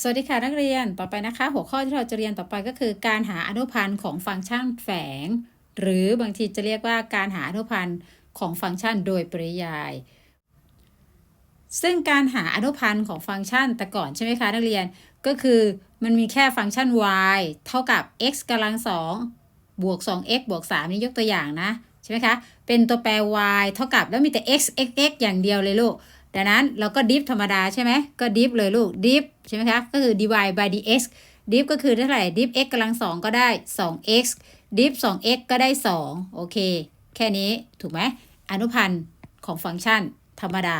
สวัสดีค่ะนักเรียนต่อไปนะคะ หัวข้อที่เราจะเรียนต่อไปก็คือ การหาอนุพันธ์ของฟังก์ชันแฝง หรือบางทีจะเรียกว่าการหาอนุพันธ์ของฟังก์ชันโดยปริยาย ซึ่งการหาอนุพันธ์ของฟังก์ชันแต่ก่อนใช่ไหมคะนักเรียนก็คือมันมีแค่ฟังก์ชัน y เท่ากับ x กำลัง2บวก 2x บวก 3 นี่ยกตัวอย่างนะ ใช่ไหมคะ เป็นตัวแปร y เท่ากับแล้วมีแต่ x x x อย่างเดียวเลยลูก ดังนั้นเราก็ดิฟธรรมดาใช่ไหมก็ดิฟเลยลูกดิฟใช่ไหมคะก็คือ dy by dx ดิฟก็คือเท่าไหร่ดิฟ x กำลัง2ก็ได้ 2x ดิฟ 2x ก็ได้ 2 โอเค แค่นี้ถูกไหมอนุพันธ์ของฟังก์ชันธรรมดา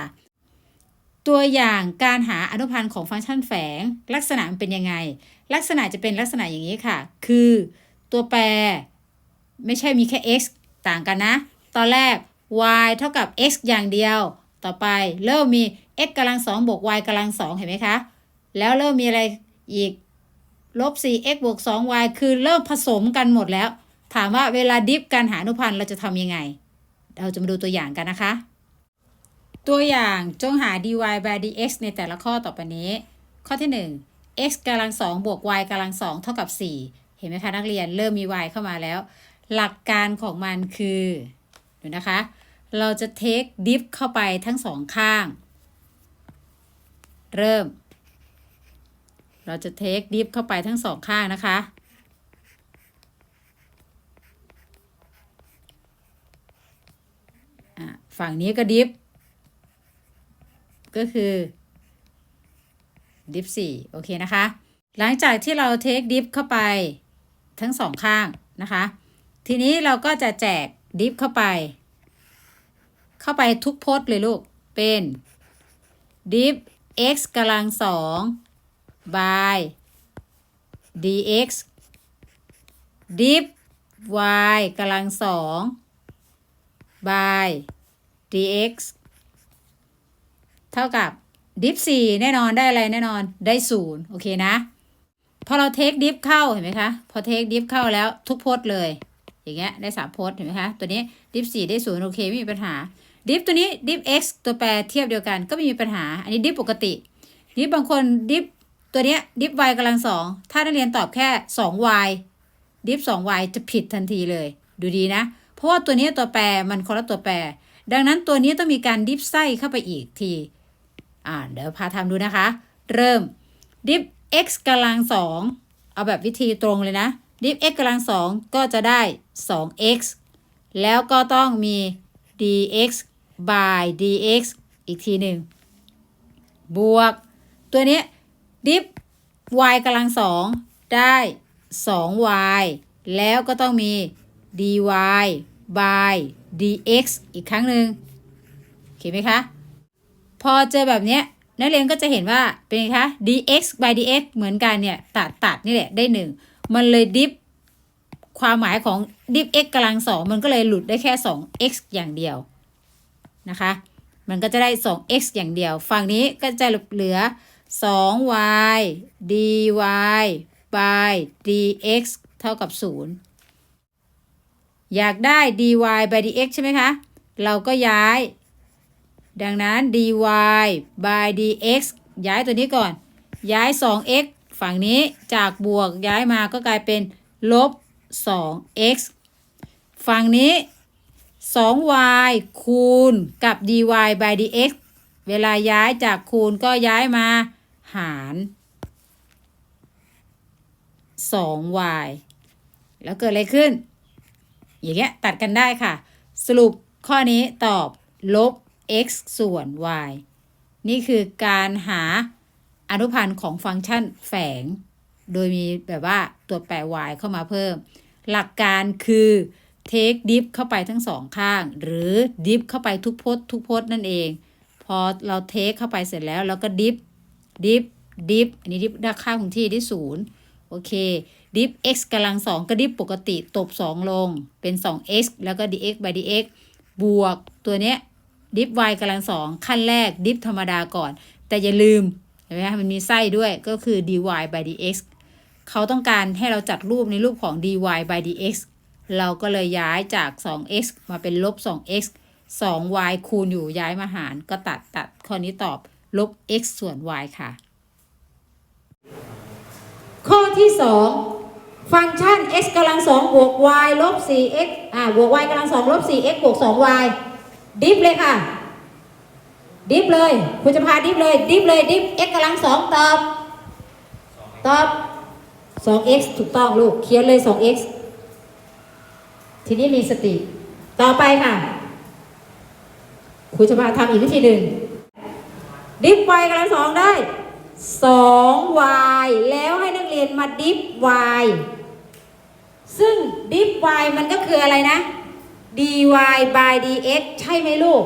ตัวอย่างการหาอนุพันธ์ของฟังก์ชันแฝง ลักษณะมันเป็นยังไง ลักษณะจะเป็นลักษณะอย่างนี้ค่ะ คือตัวแปรไม่ใช่มีแค่ x ต่างกันนะ ตอนแรก y เท่ากับ x อย่างเดียว ต่อไปเริ่มมี x กำลัง2บวก y กำลัง2เห็นไหมคะ แล้วเริ่มมีอะไรอีกลบ 4x บวก 2y คือเริ่มผสมกันหมดแล้ว ถามว่าเวลาดิฟการหาอนุพันธ์เราจะทำยังไง เราจะมาดูตัวอย่างกันนะคะ ตัวอย่างจงหา dy by dx ในแต่ละข้อต่อไปนี้ ข้อที่ 1 x กำลัง2บวก y กำลัง2เท่ากับ 4 เห็นไหมคะนักเรียนเริ่มมี y เข้ามาแล้ว หลักการของมันคือดูนะคะ เราจะเทคดิฟเข้าไปทั้งสองข้าง เริ่ม เราจะเทคดิฟเข้าไปทั้งสองข้างนะคะ ฝั่งนี้ก็ดิฟ ก็คือ ดิฟสี่โอเคนะคะ หลังจากที่เราเทคดิฟเข้าไปทั้งสองข้างนะคะ ทีนี้เราก็จะแจกดิฟเข้าไป เข้าไปทุกพจน์เลยลูก เป็นดิฟ x กำลังสอง by dx div y กำลังสอง by dx เท่ากับ div 4แน่นอนได้อะไรแน่นอนได้ศูนย์โอเคนะ พอเราเทคดิฟเข้าเห็นไหมคะ พอเทคดิฟเข้าแล้วทุกพจน์เลย อย่างเงี้ยได้สามพจน์เห็นไหมคะ ตัวนี้ดิฟ4ได้ศูนย์โอเคไม่มีปัญหา ดิฟตัวนี้ดิฟ x ตัวแปรเทียบเดียวกันก็ไม่มีปัญหา อันนี้ดิฟปกติ ดิฟบางคนดิฟตัวเนี้ยดิฟ y กำลังสอง ถ้านักเรียนตอบแค่ 2y ดิฟ 2y จะผิดทันทีเลย ดูดีนะ เพราะว่าตัวนี้ตัวแปรมันคนละตัวแปร ดังนั้นตัวนี้ต้องมีการดิฟไส้เข้าไปอีกที อ่า เดี๋ยวพาทำดูนะคะ เริ่มดิฟ x กำลังสองเอาแบบวิธีตรงเลยนะดิฟ x กำลังสองก็จะได้ 2x แล้วก็ต้องมี dx by dx อีกทีหนึ่ง บวก ตัวนี้ดิฟ y กำลังสองได้ 2y แล้วก็ต้องมี dy by dx อีกครั้งหนึ่งโอเคไหมคะ พอเจอแบบเนี้ยนักเรียนก็จะเห็นว่าเป็นไงคะ dx by dx เหมือนกันเนี่ย ตัดตัดนี่แหละได้หนึ่งมันเลยดิฟความหมายของดิฟ x กำลังสองมันก็เลยหลุดได้แค่ 2x อย่างเดียว นะคะ มันก็จะได้ 2x อย่างเดียว ฝั่งนี้ก็จะเหลือ 2y dy by dx เท่ากับ 0 อยากได้ dy by dx ใช่ไหมคะ เราก็ย้าย ดังนั้น dy by dx ย้ายตัวนี้ก่อน ย้าย 2x ฝั่งนี้จากบวกย้ายมาก็กลายเป็นลบ 2x ฝั่งนี้ 2y คูณกับ dy by dx เวลาย้ายจากคูณก็ย้ายมาหาร 2y แล้วเกิดอะไรขึ้น อย่างเงี้ยตัดกันได้ค่ะ สรุปข้อนี้ตอบลบ x ส่วน y นี่คือการหาอนุพันธ์ของฟังก์ชันแฝง โดยมีแบบว่าตัวแปร y เข้ามาเพิ่ม หลักการคือ เทคดิฟเข้าไปทั้งสองข้าง หรือดิฟเข้าไปทุกพจน์ทุกพจน์นั่นเอง พอเราเทคเข้าไปเสร็จแล้วเราก็ดิฟดิฟดิฟอันนี้ดิฟด้านข้างของที่ได้ศูนย์โอเคดิฟ x กำลังสองก็ดิฟปกติตบ 2 ลงเป็น 2x แล้วก็ dx by dx บวกตัวเนี้ยดิฟ y กำลังสองขั้นแรกดิฟธรรมดาก่อน แต่อย่าลืมเห็นไหมมันมีไส้ด้วยก็คือ dy by dx เขาต้องการให้เราจัดรูปในรูปของ dy by dx เราก็เลยย้ายจาก 2x มาเป็นลบ 2x 2y คูณอยู่ย้ายมาหาร ก็ตัดตัดข้อนี้ตอบลบ x ส่วน y ค่ะ ข้อที่ 2 ฟังก์ชัน x กำลัง2บวก y ลบ 4x อ่าบวก y กำลัง2ลบ 4x บวก 2y ดิฟเลยค่ะ ดิฟเลยคุณจะพาดิฟเลย ดิฟเลย ดิฟ x กำลัง2ตอบ ตอบ 2x ถูกต้องลูก เขียนเลย 2x ทีนี้มีสติ ต่อไปค่ะครูจะพาทำอีกวิธีหนึ่งดิฟ y กำลังสองได้ 2y แล้วให้นักเรียนมาดิฟ y ซึ่งดิฟ y มันก็คืออะไรนะ dy by dx ใช่ไหมลูก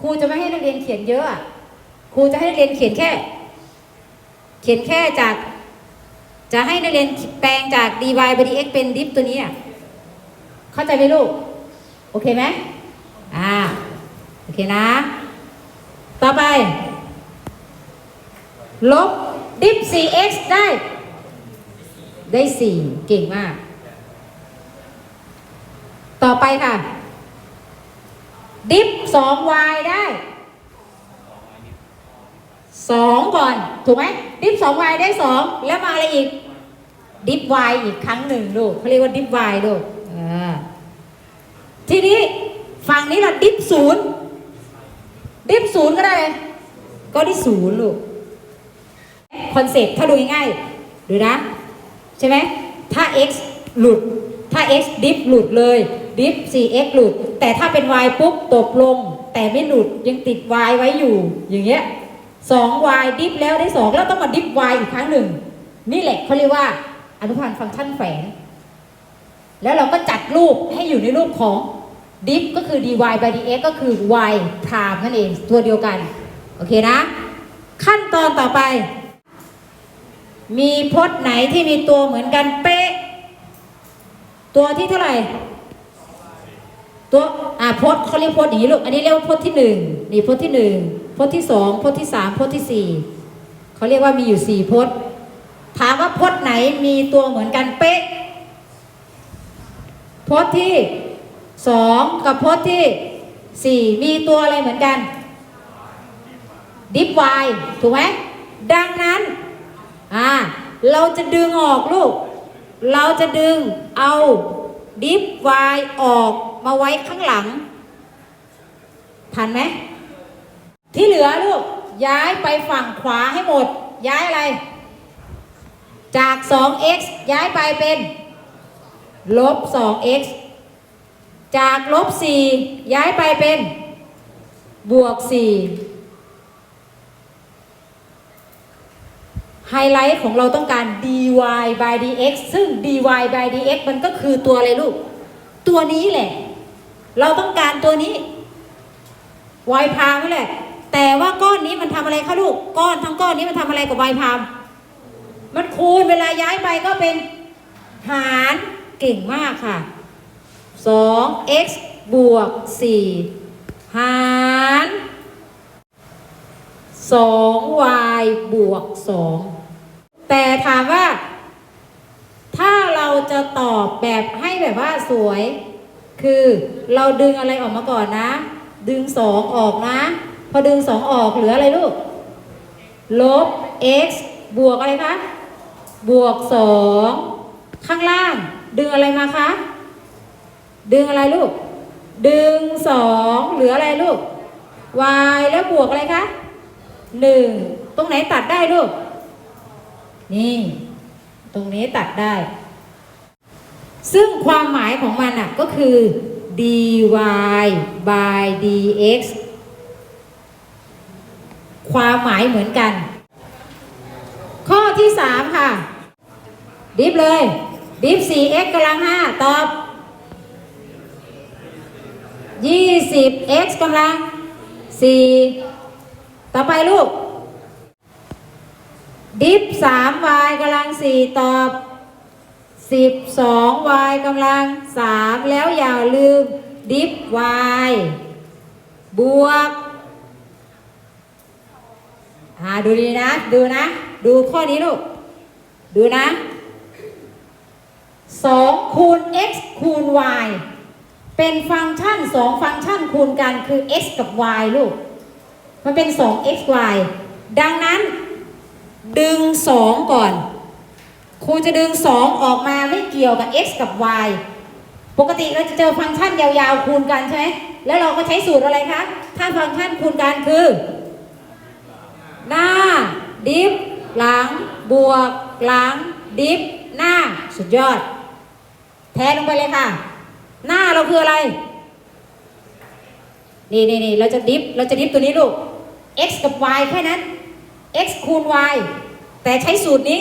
ครูจะไม่ให้นักเรียนเขียนเยอะครูจะให้นักเรียนเขียนแค่ เขียนแค่จาก จะให้นักเรียนแปลงจาก dy by dx เป็นดิฟตัวนี้อะ เข้าใจไหมลูก โอเคไหมอ่า โอเคนะ ต่อไป ลบดิฟ 4x ได้ ได้ 4 เก่งมาก ต่อไปค่ะ ดิฟ 2y ได้2ก่อน ถูกไหมดิฟ 2y ได้2แล้วมาอะไรอีก ดิฟ y อีกครั้งหนึ่งลูกเขาเรียกว่าดิฟ y ลูก อทีนี้ฝั่งนี้เราดิฟศูนย์ดิฟศูนย์ก็ได้เลยก็ได้ศูนย์ลูกคอนเซ็ปต์ถ้าดูง่ายๆดูนะ ใช่ไหมถ้า x หลุด ถ้า x ดิฟหลุดเลยดิฟ 4x หลุด แต่ถ้าเป็น y ปุ๊บตกลง แต่ไม่หลุดยังติด y ไว้อยู่ อย่างเงี้ย 2y ดิฟแล้วได้ 2 แล้วต้องมาดิฟ y อีกครั้งหนึ่ง นี่แหละเขาเรียกว่าอนุพันธ์ฟังก์ชันแฝง แล้วเราก็จัดรูปให้อยู่ในรูปของดิฟก็คือ dy by dx ก็คือ y prime นั่นเองตัวเดียวกัน โอเคนะ ขั้นตอนต่อไป มีพจน์ไหนที่มีตัวเหมือนกันเป๊ะ ตัวที่เท่าไหร่ ตัวอ่าพจน์เขาเรียกพจน์อย่างนี้ลูก อันนี้เรียกว่าพจน์ที่หนึ่งนี่พจน์ที่หนึ่งพจน์ที่สองพจน์ที่สามพจน์ที่สี่เขาเรียกว่ามีอยู่สี่พจน์ถามว่าพจน์ไหนมีตัวเหมือนกันเป๊ะ พจน์ที่สองกับพจน์ที่สี่มีตัวอะไรเหมือนกันดิฟวายถูกไหมดังนั้นอ่าเราจะดึงออกลูก เราจะดึงเอาดิฟวายออกมาไว้ข้างหลังทันไหมที่เหลือลูก ย้ายไปฝั่งขวาให้หมด ย้ายอะไร จาก 2x ย้ายไปเป็น ลบ 2x จากลบ 4 ย้ายไปเป็น บวก 4 ไฮไลท์ของเราต้องการ dy by dx ซึ่ง dy by dx มันก็คือตัวอะไรลูก ตัวนี้แหละ เราต้องการตัวนี้ y พามนี่แหละ แต่ว่าก้อนนี้มันทำอะไรคะลูก ก้อนทั้งก้อนนี้มันทำอะไรกับ y พาม มันคูณเวลาย้ายไปก็เป็นหาร เก่งมากค่ะ 2x บวก 4 หาร 2y บวก 2 แต่ถามว่า ถ้าเราจะตอบแบบให้แบบว่าสวย คือเราดึงอะไรออกมาก่อนนะ ดึง 2 ออกนะ พอดึง 2 ออกเหลืออะไรลูก ลบ x บวกอะไรคะ บวก 2 ข้างล่าง ดึงอะไรมาคะ ดึงอะไรลูก ดึง2เหลืออะไรลูก y แล้วบวกอะไรคะ1ตรงไหนตัดได้ลูก นี่ ตรงนี้ตัดได้ ซึ่งความหมายของมันอะก็คือ dy by dx ความหมายเหมือนกัน ข้อที่3ค่ะ ดิฟเลย ดิฟ 4x กำลัง5ตอบ 20x กำลัง4ต่อไปลูก ดิฟ 3y กำลัง4ตอบ 12y กำลัง3แล้วอย่าลืม ดิฟ y บวกอ่าดูดีนะ ดูนะ ดูข้อนี้ลูก ดูนะ 2 คูณ x คูณ y เป็นฟังก์ชัน 2 ฟังก์ชันคูณกันคือ x กับ y ลูก มันเป็น 2 x y ดังนั้น ดึง 2 ก่อน ครูจะดึง 2 ออกมาไม่เกี่ยวกับ x กับ y ปกติเราจะเจอฟังก์ชันยาวๆคูณกันใช่ไหมแล้วเราก็ใช้สูตรอะไรคะ ถ้าฟังก์ชันคูณกันคือ หน้า ดิฟหลัง บวก หลัง ดิฟหน้า สุดยอด แทนลงไปเลยค่ะ หน้าเราคืออะไร นี่นี่นี่เราจะดิฟ เราจะดิฟตัวนี้ลูก x กับ y แค่นั้น x คูณ y แต่ใช้สูตรนี้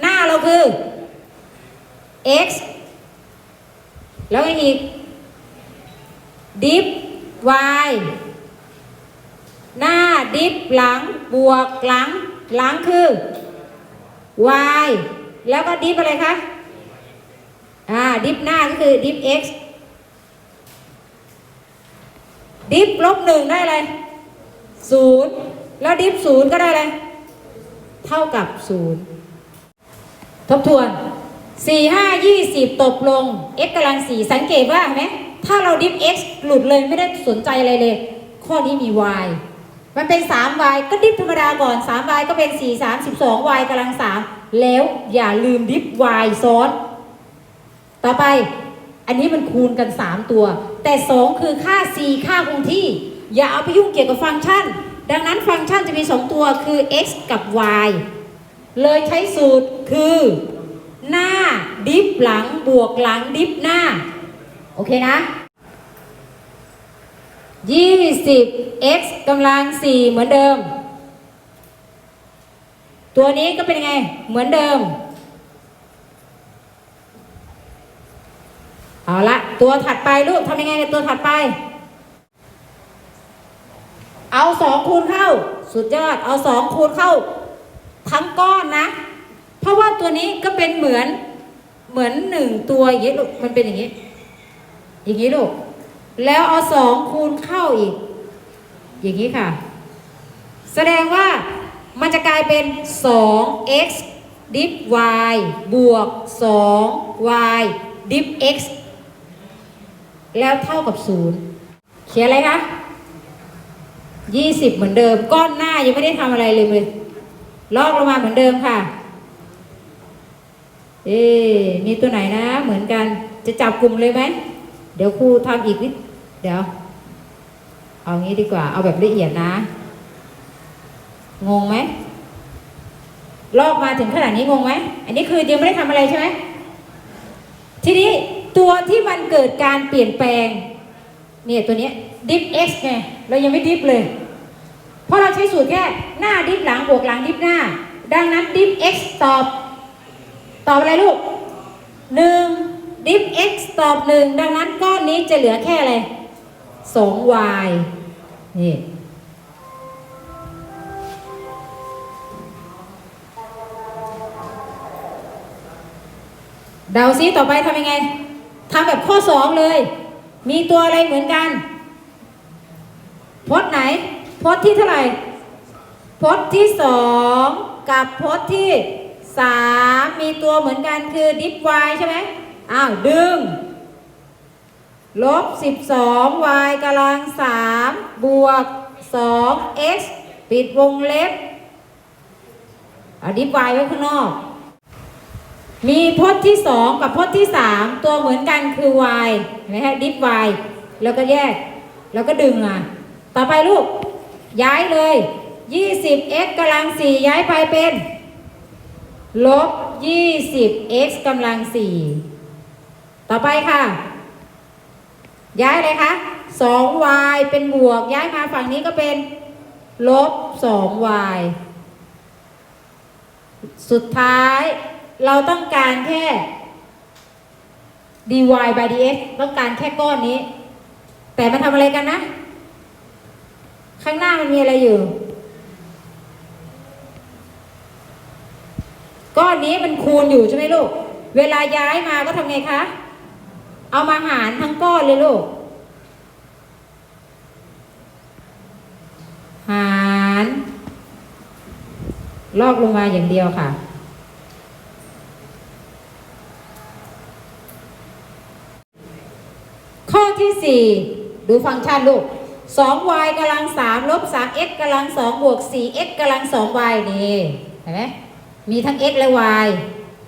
หน้าเราคือ x แล้วอีก ดิฟ y หน้าดิฟหลังบวกหลัง หลังคือ y แล้วก็ดิฟอะไรคะ อ่าดิฟหน้าก็คือดิฟ x ดิฟลบหนึ่งได้อะไรศูนย์แล้วดิฟศูนย์ก็ได้อะไรเท่ากับศูนย์ทบทวน4 5 20ตบลง x กำลัง4สังเกตว่าไหมถ้าเราดิฟ x หลุดเลยไม่ได้สนใจอะไรเลย ข้อนี้มี y มันเป็น 3y ก็ดิฟธรรมดาก่อน 3y ก็เป็น 4 3 12y กำลัง 3 แล้วอย่าลืมดิฟ y ซ้อน ต่อไปอันนี้มันคูณกัน 3 ตัว แต่ 2 คือค่า c ค่าคงที่ อย่าเอาไปยุ่งเกี่ยวกับฟังก์ชัน ดังนั้นฟังก์ชันจะมี 2 ตัวคือ x กับ y เลยใช้สูตรคือ หน้าดิฟหลังบวกหลังดิฟหน้า โอเคนะ 20 x กำลัง 4 เหมือนเดิม ตัวนี้ก็เป็นไง เหมือนเดิม เอาละตัวถัดไปลูกทำยังไงกับตัวถัดไป เอาสองคูณเข้า สุดยอด เอาสองคูณเข้า ทั้งก้อนนะ เพราะว่าตัวนี้ก็เป็นเหมือนเหมือนหนึ่งตัวอย่างนี้ลูกมันเป็นอย่างนี้ อย่างนี้ลูกแล้วเอาสองคูณเข้าอีก อย่างนี้ค่ะ แสดงว่ามันจะกลายเป็น 2x ดิฟ y บวก 2y ดิฟ x แล้วเท่ากับ0เขียนอะไรคะ20เหมือนเดิม ก้อนหน้ายังไม่ได้ทำอะไรเลยเลยลอกลงมาเหมือนเดิมค่ะ เอ๊มีตัวไหนนะ เหมือนกัน จะจับกลุ่มเลยไหม เดี๋ยวครูทำอีกนิด เดี๋ยว เอางี้ดีกว่า เอาแบบละเอียดนะ งงไหม ลอกมาถึงขนาดนี้งงไหม อันนี้คือยังไม่ได้ทำอะไรใช่ไหมทีนี้ ตัวที่มันเกิดการเปลี่ยนแปลงเนี่ยตัวนี้ย diff x ไงเรายังไม่ดิฟเลย เพราะเราใช้สูตรแค่หน้าดิฟหลังบวกหลังดิฟหน้า ดังนั้น diff x ตอบ ตอบอะไรลูกหนึ่ง diff x ตอบหนึ่งดังนั้นก้อนนี้จะเหลือแค่อะไรสอง y นี่เดาซิต่อไปทำยังไง ทำแบบข้อสองเลย มีตัวอะไรเหมือนกัน พจน์ไหน พจน์ที่เท่าไหร่ พจน์ที่สองกับพจน์ที่สามมีตัวเหมือนกันคือดิฟ y ใช่ไหมอ้าว ดึง ลบสิบสอง y กำลังสามบวกสอง x ปิดวงเล็บอดิฟ y ไว้ข้างนอก มีพจน์ที่สองกับพจน์ที่สามตัวเหมือนกันคือ y เห็นไหมฮะดิฟ y แล้วก็แยก แล้วก็ดึงมาต่อไปลูก ย้ายเลย 20x กำลัง 4 ย้ายไปเป็นลบ 20x กำลัง 4 ต่อไปค่ะ ย้ายอะไรคะ 2y เป็นบวก ย้ายมาฝั่งนี้ก็เป็นลบ 2y สุดท้าย เราต้องการแค่ dy by dx ต้องการแค่ก้อนนี้ แต่มันทำอะไรกันนะ ข้างหน้ามันมีอะไรอยู่ ก้อนนี้มันคูณอยู่ใช่ไหมลูก เวลาย้ายมาก็ทำไงคะ เอามาหารทั้งก้อนเลยลูก หาร ลอกลงมาอย่างเดียวค่ะ ข้อ ที่ 4 ดูฟังก์ชันลูก 2y กำลัง3ลบ 3x กำลัง2บวก 4x กำลัง 2y นี่เห็นไหมมีทั้ง x และ y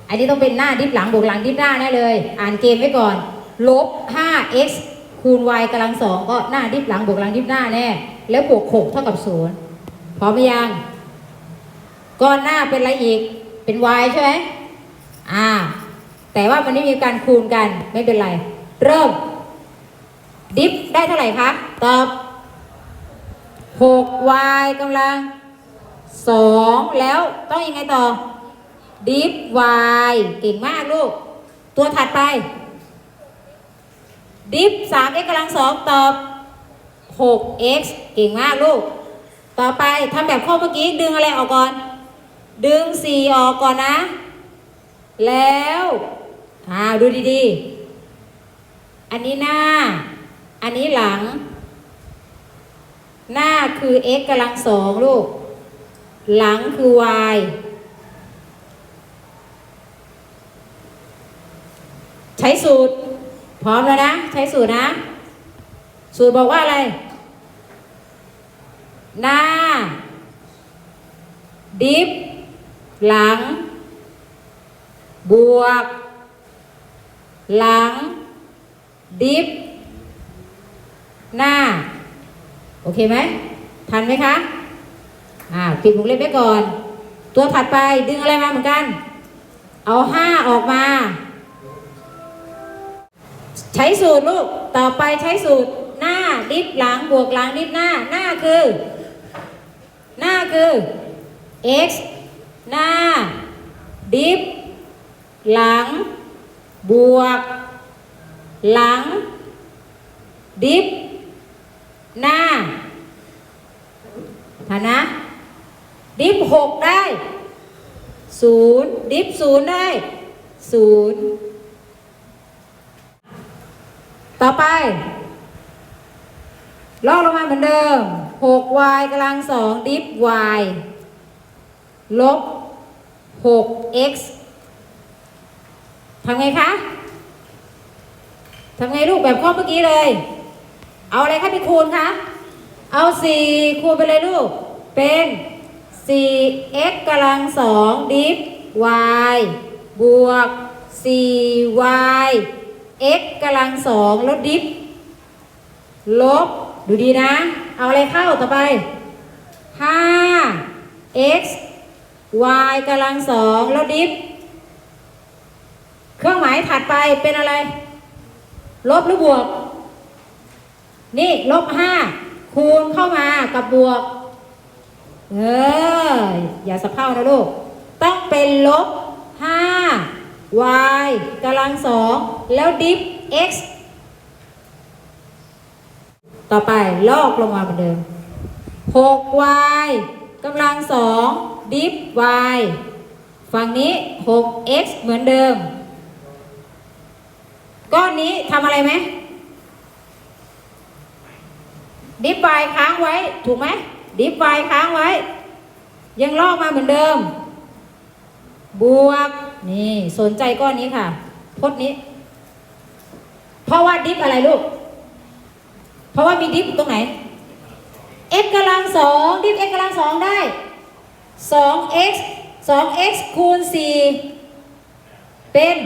อันนี้ต้องเป็นหน้าดิฟหลังบวกหลังดิฟหน้าแน่เลย อ่านเกมไว้ก่อนลบ 5x คูณ y กำลังสองก็หน้าดิฟหลังบวกหลังดิฟหน้าแน่ แล้วบวก 6 เท่ากับ0พร้อมหรือยังก้อนหน้าเป็นอะไรอีกเป็น y ใช่ไหมอ่า แต่ว่ามันไม่มีการคูณกันไม่เป็นไร เริ่ม ดิฟได้เท่าไหร่คะตอบ 6y กำลัง 2 แล้วต้องยังไงต่อดิฟ y เก่งมากลูก ตัวถัดไป ดิฟ 3x กำลัง 2 ตอบ 6x เก่งมากลูก ต่อไปทำแบบข้อเมื่อกี้ ดึงอะไรออกก่อน ดึง 4 ออกก่อนนะ แล้วอ่าดูดีๆ อันนี้หน้า อันนี้หลัง หน้าคือ x กำลังสองลูก หลังคือ y ใช้สูตร พร้อมแล้วนะ ใช้สูตรนะ สูตรบอกว่าอะไร หน้า ดิฟ หลัง บวก หลัง ดิฟ หน้า โอเคไหม ทันไหมคะ อ่า ปิดวงเล็บไว้ก่อน ตัวถัดไปดึงอะไรมาเหมือนกัน เอาห้าออกมา ใช้สูตรลูก ต่อไปใช้สูตรหน้าดิฟหลังบวกหลังดิฟหน้า หน้าคือ หน้าคือ x หน้า ดิฟหลัง บวก หลัง ดิฟ หน้าฐานะ ดิฟหกได้ศูนย์ดิฟศูนย์ได้ศูนย์ต่อไป ลอกลงมาเหมือนเดิม 6y กำลังสองดิฟ y ลบ 6x ทำไงคะ ทำไงลูกแบบข้อเมื่อกี้เลย เอาอะไรคะไปคูณคะเอา 4 คูณไปเลยลูก เป็น 4x กำลังสองดิฟ y บวก 4y x กำลังสองลดดิฟ ลบ ดูดีนะ เอาอะไรเข้าต่อไป 5 x y กำลังสองลดดิฟ เครื่องหมายถัดไปเป็นอะไร ลบหรือบวก นี่ลบห้าคูณเข้ามากับบวก เออ อย่าสะเพร่านะลูก ต้องเป็นลบห้า y กำลังสองแล้วดิฟ x ต่อไปลอกลงมาเหมือนเดิม 6y กำลังสองดิฟ y ฝั่งนี้ 6x เหมือนเดิม ก้อนนี้ทำอะไรไหม ดิฟไฟค้างไว้ ถูกไหมดิฟไฟค้างไว้ ยังลอกมาเหมือนเดิม บวก นี่ สนใจก้อนนี้ค่ะพจน์นี้ เพราะว่าดิฟอะไรลูก เพราะว่ามีดิฟตรงไหน x กำลังสองดิฟ x กำลังสองได้ 2x 2x คูณ4เป็น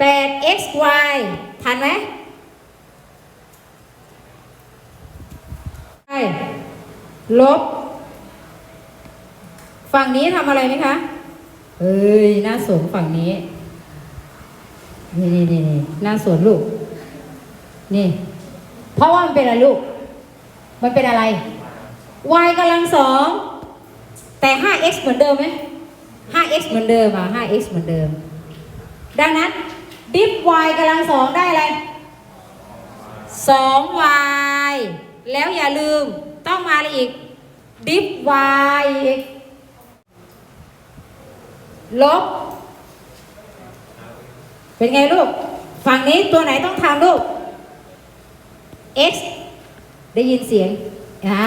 8xy ทันไหม ใช่ลบ ฝั่งนี้ทำอะไรไหมคะ เอ้ยน่าสนฝั่งนี้ นี่นี่นี่นี่น่าสนลูก นี่ เพราะว่ามันเป็นอะไรลูก มันเป็นอะไร y กำลังสอง แต่ 5x เหมือนเดิมไหม 5x เหมือนเดิมอะ 5x เหมือนเดิม ดังนั้น ดิฟ y กำลังสองได้อะไร 2y แล้วอย่าลืมต้องมาอะไรอีก ดิฟ y อีก ลบ เป็นไงลูก ฝั่งนี้ตัวไหนต้องทำลูก x ได้ยินเสียง อ่า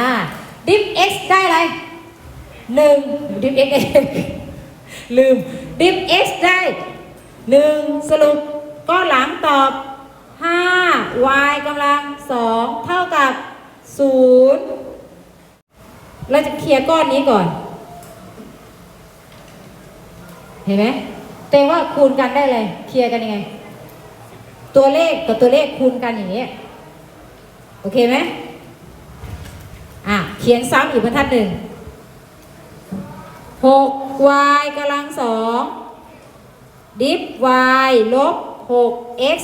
ดิฟ x ได้อะไรหนึ่งดิฟ x ลืม ดิฟ x ได้หนึ่งสรุปก็หลังตอบ 5 y กำลัง 2 เท่ากับ 0เราจะเคลียร์ก้อนนี้ก่อน เห็นไหมแต่ว่าคูณกันได้เลย เคลียร์กันยังไง ตัวเลขกับตัวเลขคูณกันอย่างนี้ โอเคไหมอะ เขียนซ้ำอีกบรรทัดหนึ่งหก y กำลังสองดิฟ y ลบหก x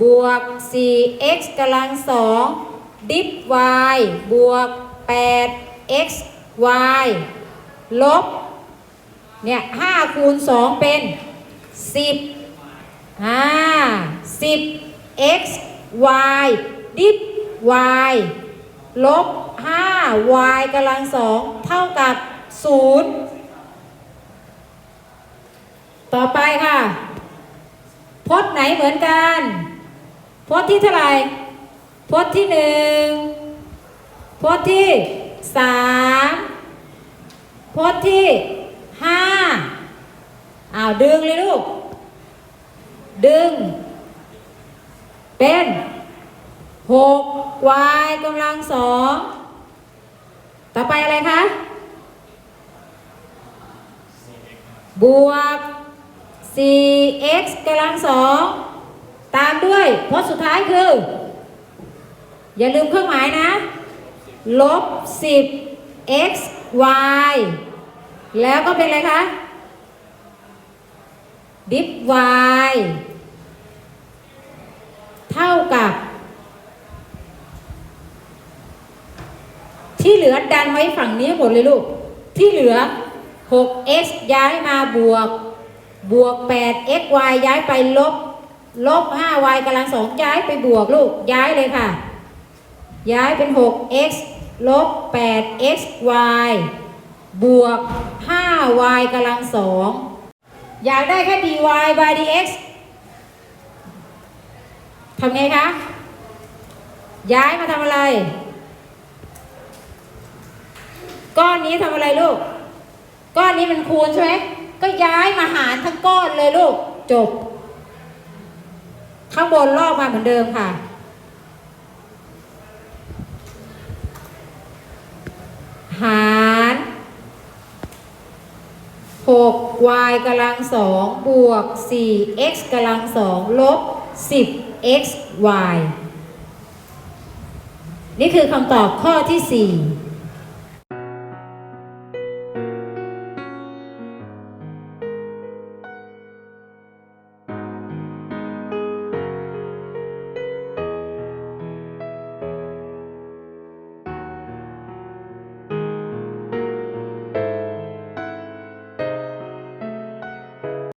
บวกสี่ x กำลังสอง ดิฟ y บวกแปด x y ลบ เนี่ยหคูณสองเป็นสิบอ่าสิบ x y ดิฟ y ลบห้า y กำลังสองเท่ากับศูนย์ต่อไปค่ะ พจน์ไหนเหมือนกัน พจน์ที่เท่าไหร่ พจน์ที่หนึ่งพจน์ที่สามพจน์ที่ห้าอ้าวดึงเลยลูก ดึง เป็นหก y กำลังสองต่อไปอะไรคะ บวก 4x กำลังสอง ตามด้วยพจน์สุดท้ายคือ อย่าลืมเครื่องหมายนะ ลบ 10 x y แล้วก็เป็นอะไรคะ ดิฟ y เท่ากับ ที่เหลือดันไว้ฝั่งนี้หมดเลยลูก ที่เหลือ 6x ย้ายมาบวก บวก 8 xy ย้ายไปลบ ลบ 5y กำลังสองย้ายไปบวกลูก ย้ายเลยค่ะ ย้ายเป็น 6x ลบ 8xy บวก 5y กำลังสองอยากได้แค่ dy by dx ทำไงคะ ย้ายมาทำอะไร ก้อนนี้ทำอะไรลูก ก้อนนี้มันคูณใช่ไหมก็ย้ายมาหารทั้งก้อนเลยลูก จบ ข้างบนลอกมาเหมือนเดิมค่ะ หาร 6 y กำลังสองบวก4 x กำลังสองลบ10 x y นี่คือคำตอบข้อที่ 4